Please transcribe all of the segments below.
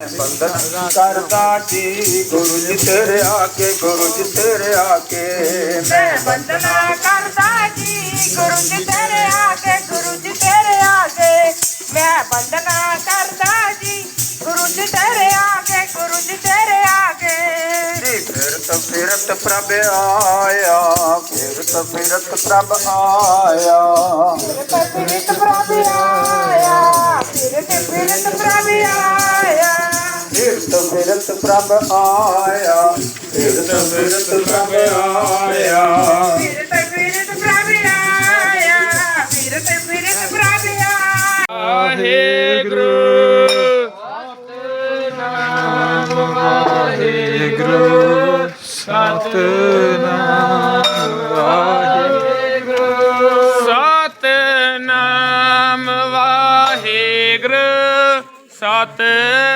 ਬੰਦਨ ਕਰਦਾ ਜੀ ਗੁਰੂ ਜੀ ਤੇਰੇ ਆਕੇ ਗੁਰੂ ਜੀ ਤੇਰੇ ਆਕੇ। ਮੈਂ ਵੰਦਨਾ ਕਰਦਾ ਜੀ ਗੁਰੂ ਜੀ ਤੇਰੇ ਆਗੇ ਗੁਰੂ ਜੀ ਤੇਰੇ ਆਗੇ ਮੈਂ ਵੰਦਨਾ ਕਰਦਾ ਜੀ ਗੁਰੂ ਜੀ ਤੇਰੇ ਆਗੇ ਗੁਰੂ ਜੀ ਤੇਰੇ ਆਗੇ ਜੀ ਫਿਰਤ ਫਿਰਤ ਪ੍ਰਭ ਆਇਆ ਫਿਰਤ ਫਿਰਤ ਪ੍ਰਭ ਆਇਆ। ਫਿਰਤ ਫਿਰਤ ਫਿਰਤ ਪ੍ਰਭ ਆਇਆ ਫਿਰਤ ਫਿਰਤ ਪ੍ਰਭ ਆਇਆ। ਫਿਰਤ ਫਿਰਤ ਪ੍ਰਭ ਆਇਆ ਫਿਰਤ ਫਿਰਤ ਪ੍ਰਭ ਆਇਆ। ਵਾਹਿਗੁਰੂ। ਵਾਹਿਗੁਰੂ। ਸਤਨਾਮ ਵਾਹਿਗੁਰੂ। ਸਤਨਾਮ ਵਾਹਿਗੁਰੂ। ਸਤਨਾਮ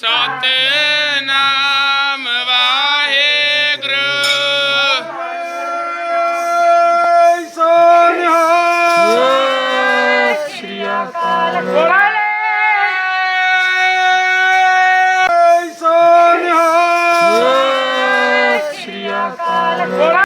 ਸਾਤੇ